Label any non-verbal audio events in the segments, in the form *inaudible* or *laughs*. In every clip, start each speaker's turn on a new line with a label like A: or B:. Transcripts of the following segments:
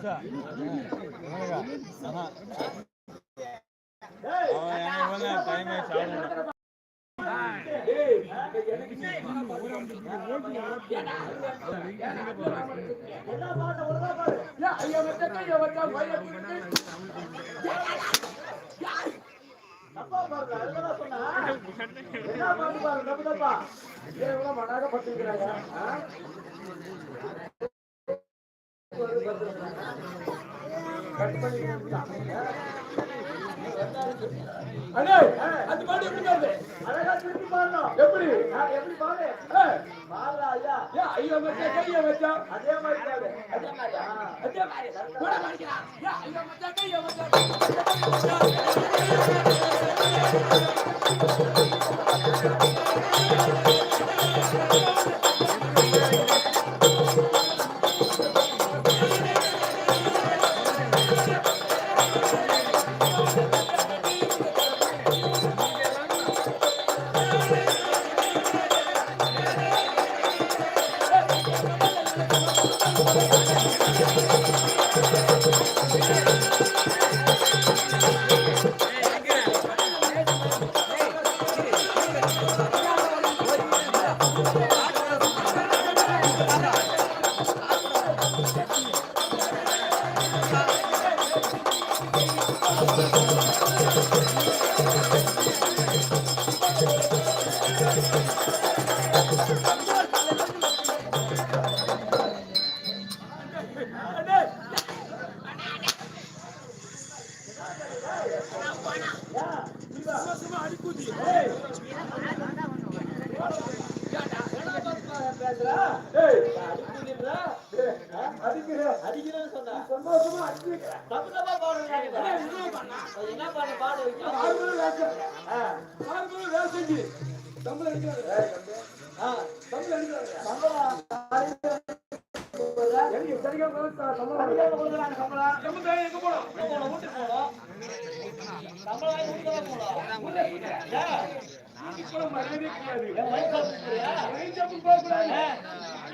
A: என்ன பாட்டு பாருங்க தப்பு தப்பா மனாக பட்டுக்கிறாங்க
B: அண்ணே அந்த பாட்டு எப்படி பாருது
A: அழகா திருப்பி பாருங்க
B: எப்படி?
A: எப்படி
B: பாரு
A: பாருடா ஐயா
B: ஏ ஐயா மச்சா கைய மச்சா
A: அதே மாதிரி பாரு
B: அதே மாதிரி அதே மாதிரி. கூட மாடிக்கிறா ஏ ஐயா மச்சா கைய மச்சா
C: என்ன பாட்டு பாடு
A: ஆறுதல் வேஷம்
B: ஆறுதல் வேஷங்கி தம்பி அடிக்கிறாரு
A: தம்பி
B: அடிக்கிறாரு போகக்கூடாது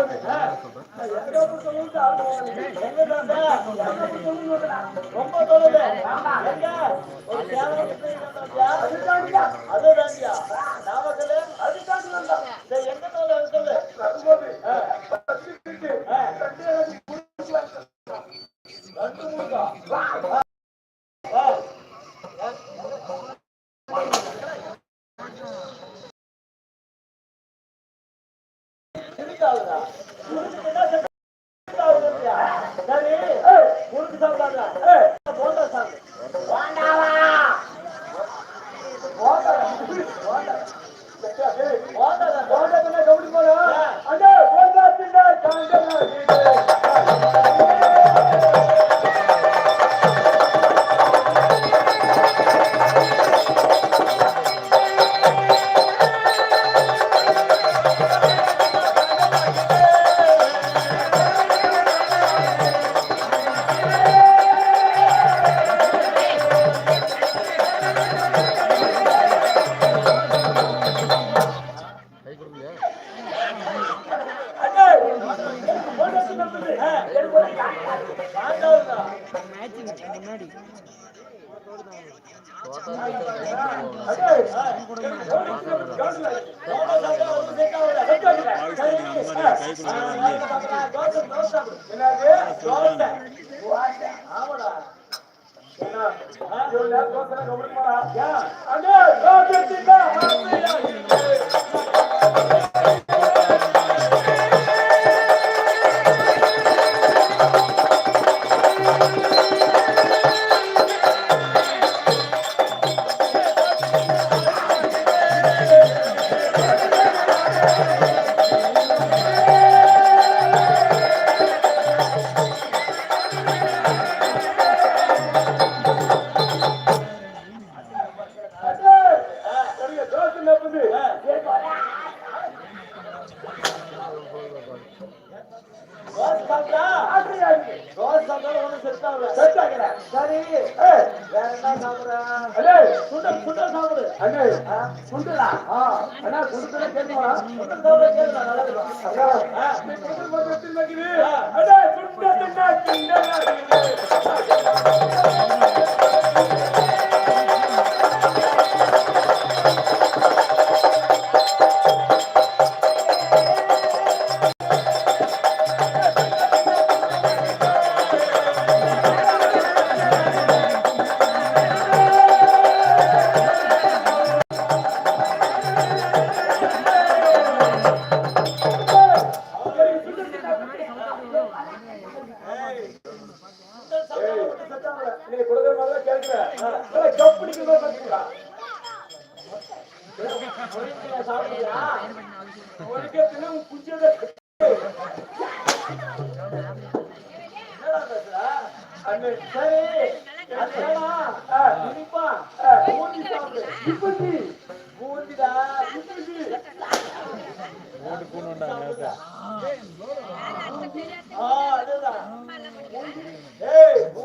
C: அது
B: ஆ, எங்க புத்தகம் சாப்பிடுவாங்க. எங்க தாத்தா? எங்க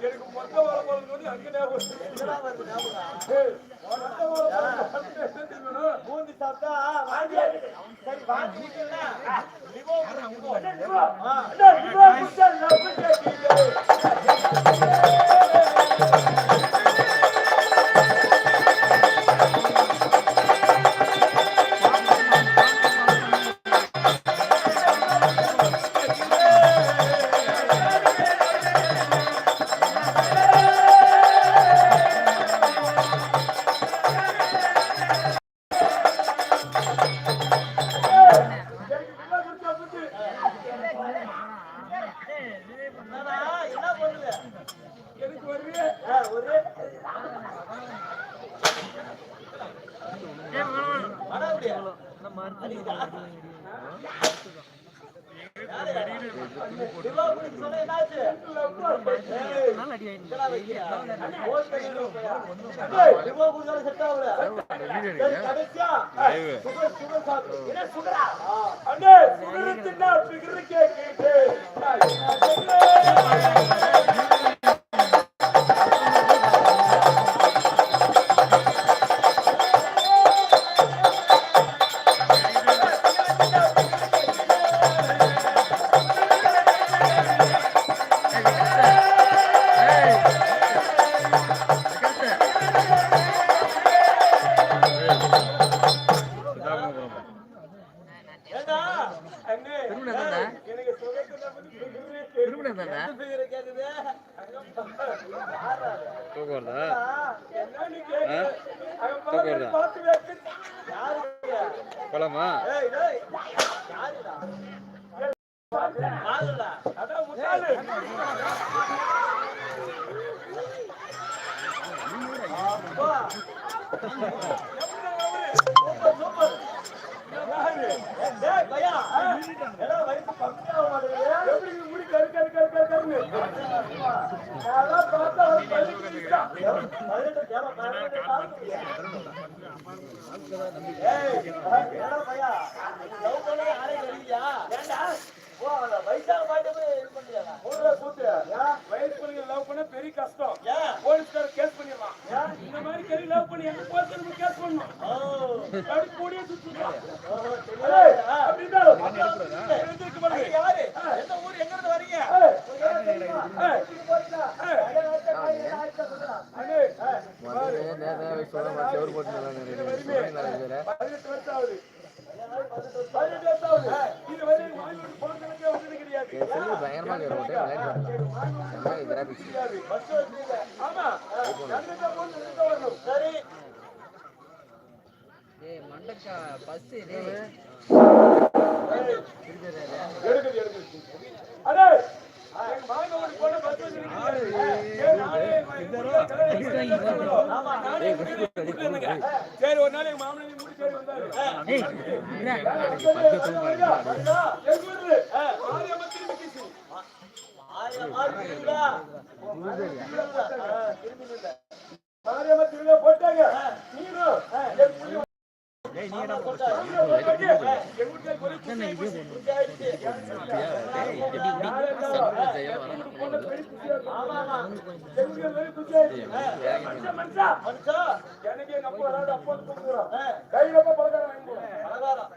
B: எனக்கு
D: மொத்த வாழைப்பழம்
B: சொல்லி அங்கே ஞாபகம்
D: பூந்தி சாப்பிட்டா சரி வாங்கி
B: அண்ணே
D: சுகரு
B: தின்னா பிகரு
D: கேட்டு பழமா
B: அதான்
D: வைசாக பாட்டு
E: பதினெட்டு
B: வருஷம் ஆகுது. பதினெட்டு வருஷம் மண்டக்கா
D: பஸ் சரி
B: ஒரு நாள் எங்க மாமனார் மூடி தேடி வந்தாரு மாரியம்மா திரும்பி கிச்சு
D: மாரியம்மா திரும்பிடா
B: மாரியம்மா திரும்ப போட்டாங்க நீனும்
D: மனுஷா
B: எனக்கு எங்க அப்பா அப்பா கையில பலகாரம் வாங்கி போறோம்
D: பலகாரம்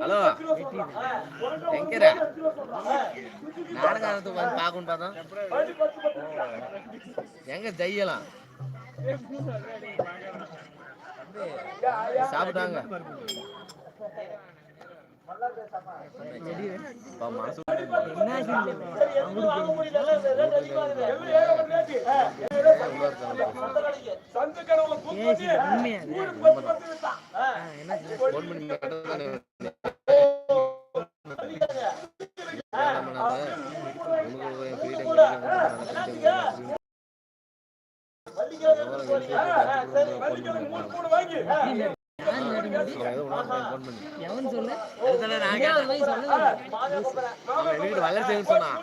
E: ஹலோ
B: எங்கரா
E: நாடகானத்துக்கு வந்து பார்க்கணும்
B: பார்த்தா
E: எங்க ஜெய்யலாம் சாப்பிட்டாங்க
D: சரி
F: மூணு மூணு வாங்கி.
B: சொல்லு.
E: அவன் சொன்னான்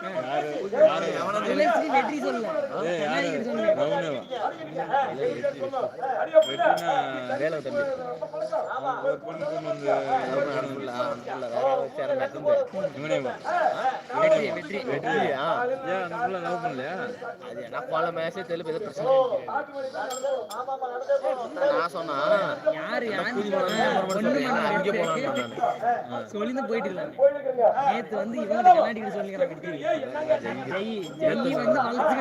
E: எவனா தெரியல
B: வெற்றி சொல்லு. சொல்லு.
E: வேலை தம்பி.
B: வெற்றி. வெற்றி
E: அது என்ன போல ஏதோ பிரச்சனை இருக்கு. நான் சொன்னா
B: யாரு
E: அங்கே நான்
B: சொல்லிந்து போயிட்டு இருக்காங்க நேத்து வந்து இவங்க கண்ணாடி கிட்ட சொல்லிக்கிறாங்க ஜெய் ஜெய் வந்து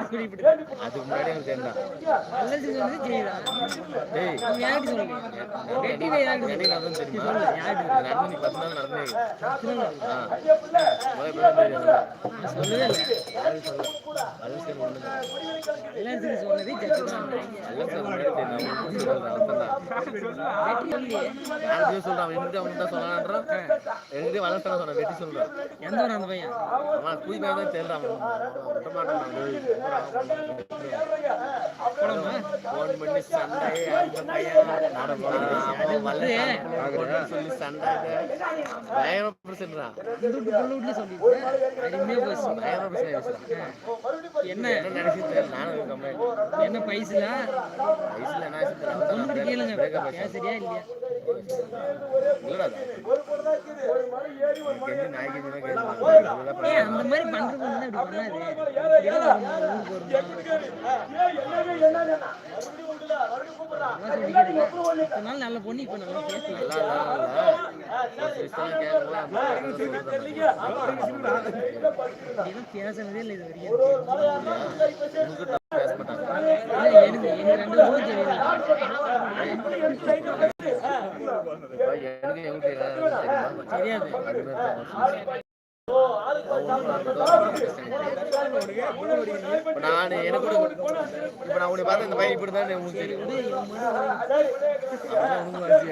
B: சொல்லிவிட்டு.
E: அதுக்கு முன்னாடி
B: வளர்த்து சொன்னது ஜெய் தான்.
E: டேய்.
B: யார்கிட்ட சொல்லுங்க?
E: நடந்து பத்து நாள் நடந்தே
B: சொல்லவே இல்லை. சொன்னது தான்.
E: சொல்றான்
B: வெற்றி
E: அவன் என்கிட்ட அவன் சொன்னான்றான் என்கிட்ட வளர்த்தான் வெட்டி சொல்றான்
B: எந்த ஒரு அந்த பையன்
E: அவன் குதி பையன் தான் தெரியல அவன் விட மாட்டான் ஃபோன் பண்ணி சண்டை அந்த பையன் சொல்லி சண்டை பயங்கர பிரச்சனைறான் பயங்கர பிரச்சனை
B: என்ன
E: நினைச்சு நானும் கம்ப்ளைண்ட்
B: என்ன பைசுல
E: வயசுல என்ன
B: கேளுங்க பேசுறியா இல்லையா அந்த மாதிரி பண்றது பொண்ணு இப்படி பண்ணாது ஊருக்கு நல்ல பொண்ணு இப்ப நல்லா பேசலாம் பேசுனதே இல்லை இது வரைக்கும் எனக்கு எனக்கு ரெண்டு தெரியாது.
E: நான் எனக்கு இப்ப நான் உன்னை பார்த்து இந்த பையன் இப்படி தான் உங்களுக்கு தெரியும்.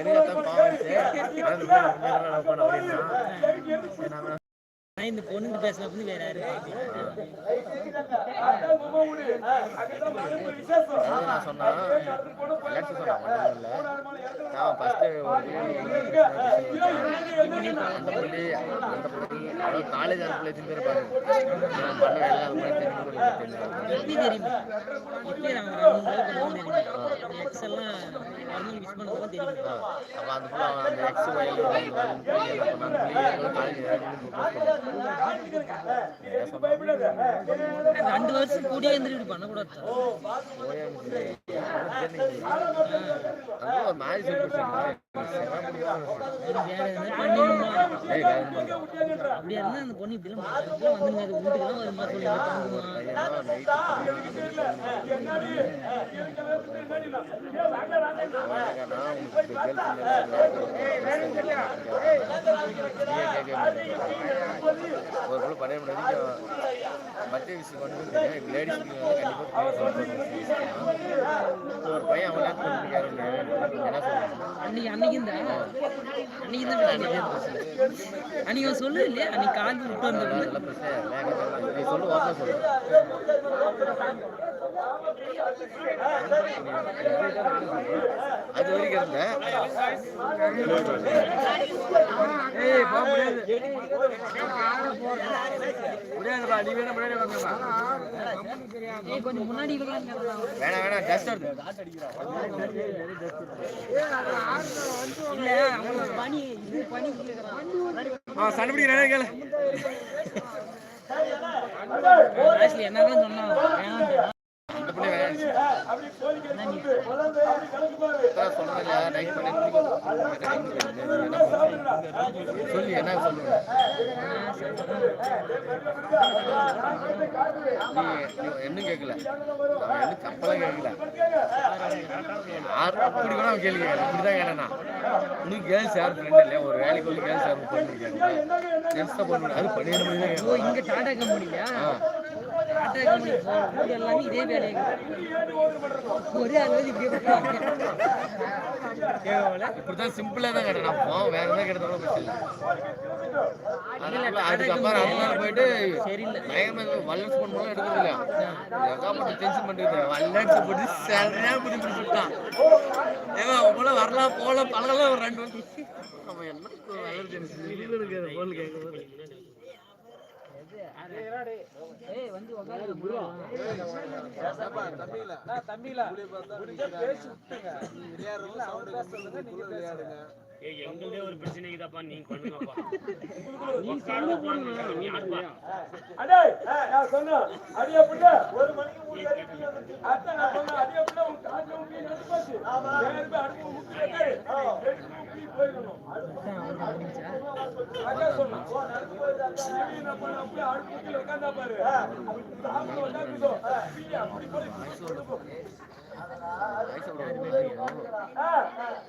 E: எனக்கு பாவம் அப்படின்னா.
B: இந்த பொண்ணுக்கு பேசினப்ப வேற யாரு
E: காலேஜ் புள்ளி எத்தனை பேர் பாருங்க. பண்ண
B: தெரியுமா? எப்படி ரெண்டு
E: அந்த அந்த எக்ஸ்
B: ரெண்டு வருஷம் கூடிய இருந்து பண்ணக்கூடாது
E: அது ஒரு
B: இருந்தா அந்த பொண்ணு இப்படிலாம் வந்துருங்க அது வருமா சொல்லி
E: ஒரு பொருள் பண்ண முடியாது மத்திய விஷயம் வந்து லேடிஸ் ஒரு பையன் அவன் என்ன சொல்லுவாங்க
B: அன்னைக்கு அன்னைக்கு அன்னைக்கு தான் அன்னைக்கு சொல்லு இல்லையா? அன்னைக்கு காஞ்சி விட்டு வந்து
E: சொல்லு சொல்லு அது வரைக்கும் இருந்தேன்
B: முன்னாடி
E: வேணாம் வேணாம் டஸ்ட்
B: பனி பனி
E: ஆ சண்டை கேளு.
B: என்னதான் சொன்னான்
E: பண்ணி சொல்லி என்ன சொல்லுங்க? என்ன கேட்கல கப்பலாம் கேட்கல. யார் அப்படி கூட அவன் கேள்வி கேட்கல. இப்படிதான் கேட்டேன்? நான் உனக்கு கேர்ள்ஸ் யார் ஃப்ரெண்ட் இல்லையா ஒரு வேலைக்கு வந்து கேர்ள்ஸ் யாரும் பண்ணிருக்காங்க ஜென்ஸ் தான் பண்ணுவேன் அது பண்ணிட
B: ஓ
E: முடியாது
B: இங்க டாடா கம்பெனியா
F: ஆட்டோ கம்பெனி ஊர் எல்லாமே இதே வேலையை
B: ஏறி ஓடுற மாட்டோம்
F: ஒரே இப்படியே கேவல
E: இப்படிதான் சிம்பிளா தான் கேட்டேன் நான் வேற எதாவது கேட்டதாலும் அதனால அதுக்கப்புறம் நாள் போயிட்டு
F: சரியில்லை
E: பயங்கரமா வல்லரசு பண்ணும்போது எடுக்கிறது இல்ல ஏகப்பட்ட டென்ஷன் பண்ணிட்டு வல்லரசு போட்டு சரியா பிடி பிடிச்சிட்டான் ஏங்க உங்கள வரலாம் போகலாம் பழகலாம் ஒரு ரெண்டு வருஷம் நம்ம என்ன இருக்கு அந்த போன் கேட்கும்போது
F: ஏய்
C: எங்களுதே ஒரு பிரச்சனைக்கு தான்ப்பா நீங்க பண்ணுங்கப்பா
B: அடே நான் சொன்னேன் அடியே புள்ள ஒரு மணிக்கு மூணு வரைக்கும் வந்துச்சு அதான் நான் சொன்னேன் அடியே புள்ள உன் காட்டுல உன் வீடு வந்து போச்சு நேரம் போய் அடுப்பு முக்கி வைக்காரு எடுத்து முக்கி போயிடணும் அதான் சொன்னேன் சரி, நான் போய் அப்படியே அடுப்பு முக்கில உட்கார்ந்தா பாரு சாப்பிட உட்காந்துதோ அப்படி போய் ஆ, நான்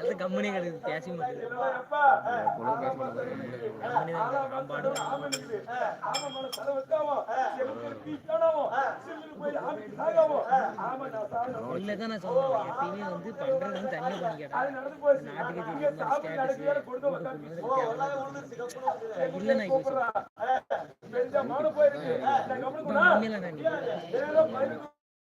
F: அந்த கம்பெனி கிடையாது பேச
B: ஆமை நான்
F: சொன்னேன் எப்பயுமே வந்து பண்றது பண்ணி கேட்டேன்
B: அது
F: நாட்டுக்கு இல்லை நான் இப்போ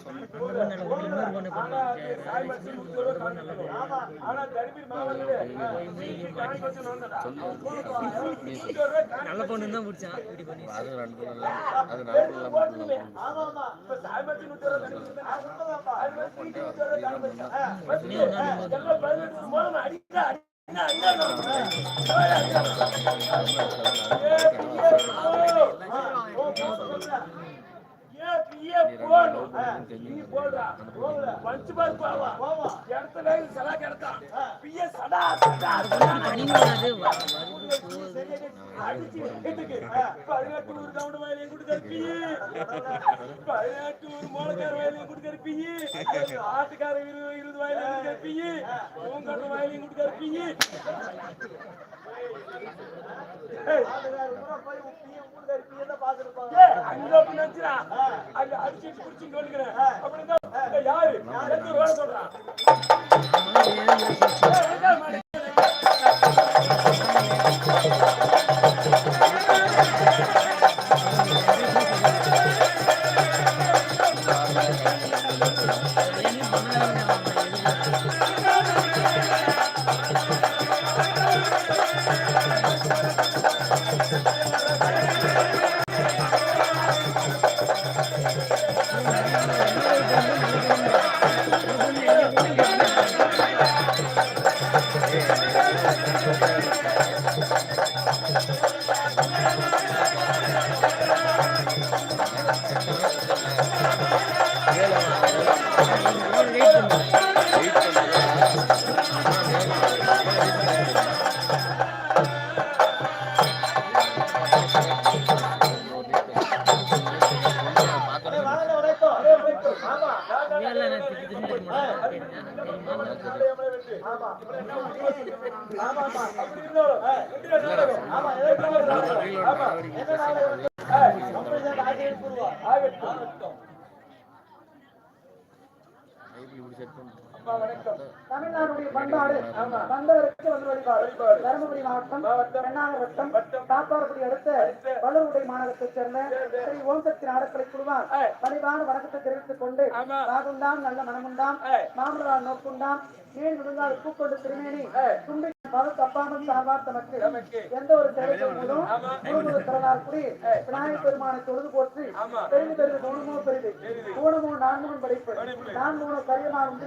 F: இன்னொரு பொண்ணு நல்ல பொண்ணு தான் பிடிச்சான்
E: அது ரெண்டு நாள் அது நாலு நாள் மட்டும் இல்லை
B: அடிக்கா. ஏபிஏ போ. ஆ, போ, சொல்றேன். ஏபிஏ போடணும். ஆ, நீ போடுறா. பஞ்சு பார் போவா. இடத்துல சடா, சடா, சடா.
F: பனிமூணாது வருது போகுது
B: அடிச்சு. பதினெட்டு ஊர் கவுண்ட் வயலையும் கொடுத்தாரு பிஏ. பதினெட்டு ஊர் மோளக்கார வயலையும் கொடுத்தாரு பிஏ. ஆட்டுக்கார இருபது வயலையும். பூங்கட்டு வயலையும் நினைச்சுடா. அங்க அடிச்சு குடிச்சிட்டு வந்துக்கிறேன். அப்படின்னா, யாரு? எந்த சொல்றான்?
F: Thank *laughs* you. தெரியுமா
E: இப்படி செட் பண்ணி
A: தமிழ்நாடுடைய பண்பாடு வந்தவருக்கு வந்து வழிபாடு. தருமபுரி மாவட்டம் பெண்ணாகரம் வட்டம் காப்பாறுபடி அடுத்த வல்லூருடைய மாநகரத்தைச் சேர்ந்த ஸ்ரீ ஓம் சக்தி நாடக்கலை பணிவான வணக்கத்தை தெரிவித்துக் கொண்டு ராகுண்டாம் நல்ல மனமுண்டாம் மாமலால் நோக்குண்டாம் நீர் விழுந்தால் பூக்கொண்டு திருமேனி தும்பி பல தப்பாமல் சார்பார் தமக்கு எந்த ஒரு முழுமுழு திறனார் கூடி விநாயகர் பெருமானை தொழுது போற்றி பெரிது பெரிது மூணுமோ பெரிது மூணுமோ நான்கு படைப்பு. நான் மூணு கரியமா உண்டு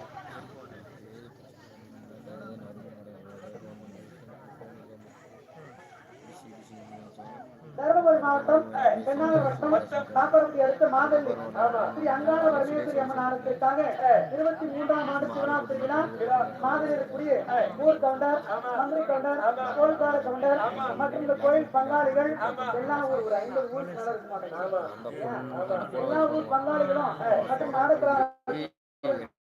A: தருமபுரி மாவட்டம் தென்னாக வட்டம் காப்பரப்பட்டி அடுத்த மாதல்லி ஸ்ரீ அங்காள பரமேஸ்வரி அம்மன் ஆலயத்திற்காக இருபத்தி மூன்றாம் ஆண்டு சிவராத்திரி விழா மாதலிருக்கூடிய ஊர் கவுண்டர் மந்திரி கவுண்டர் கோல்கார கவுண்டர் மற்றும் இந்த கோயில் பங்காளிகள் எல்லா ஊர் ஒரு ஐம்பது ஊர் எல்லா ஊர் பங்காளிகளும் மற்றும் நாடுகிறார்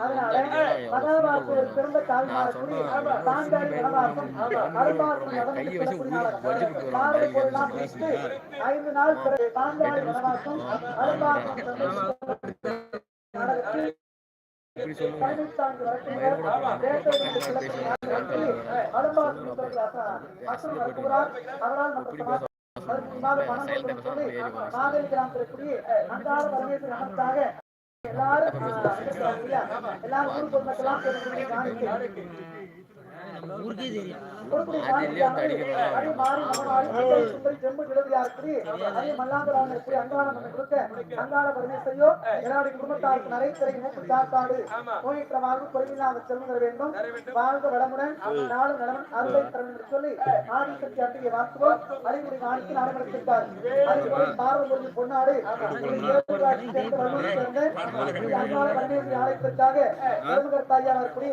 A: அதனால மகாபாரதத்தில் பிறந்த தாய்மாரக்குடி தாண்டாடி வனவாசம் அருள்வாசம் நடந்து பிரித்து ஐந்து நாள் தாண்டாடி வனவாசம் வரப்போகிறார் அவரால் அதற்கு முன்பாக பணம் கொடுக்கணும்னு சொல்லி நாகரி கிராமத்திற்குரிய அன்றாட பரமேஸ்வரன் நமக்காக எல்லாரும் எல்லாரும் ஊர்
F: நம்ம ஊருக்கே தெரியும்
A: குடும்பத்தாருக்கு மூக்கு நோயற்ற வாழ்வு குறைவில்லாத செல்வம் தர வேண்டும். வாழ்க வளமுடன். அருளை என்று சொல்லி ஆதிசக்தி அட்டியை வாக்குவோம் அறிவுரை காணிக்கு நடைமுறைத்திருக்கார் அறிவுரை பாரம்பரிய பொன்னாடு ஆலயத்திற்காக பெருமகர் தாயா வரக்கூடிய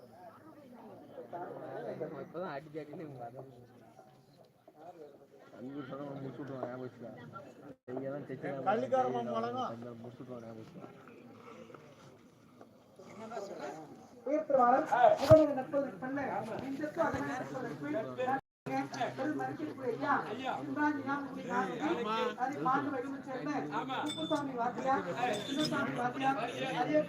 E: இப்பதான் அடி அடின்னு அஞ்சு சொல்ல முடிச்சு விட்ருவோம் ஞாபகம் கையெல்லாம் தைச்சு முடிச்சு விட்ருவோம் ஞாபகம்
A: பண்ண பாண்டு வடிவம் சேர்ந்த குப்புசாமி வாத்தியார் சின்னசாமி வாத்தியார் அதே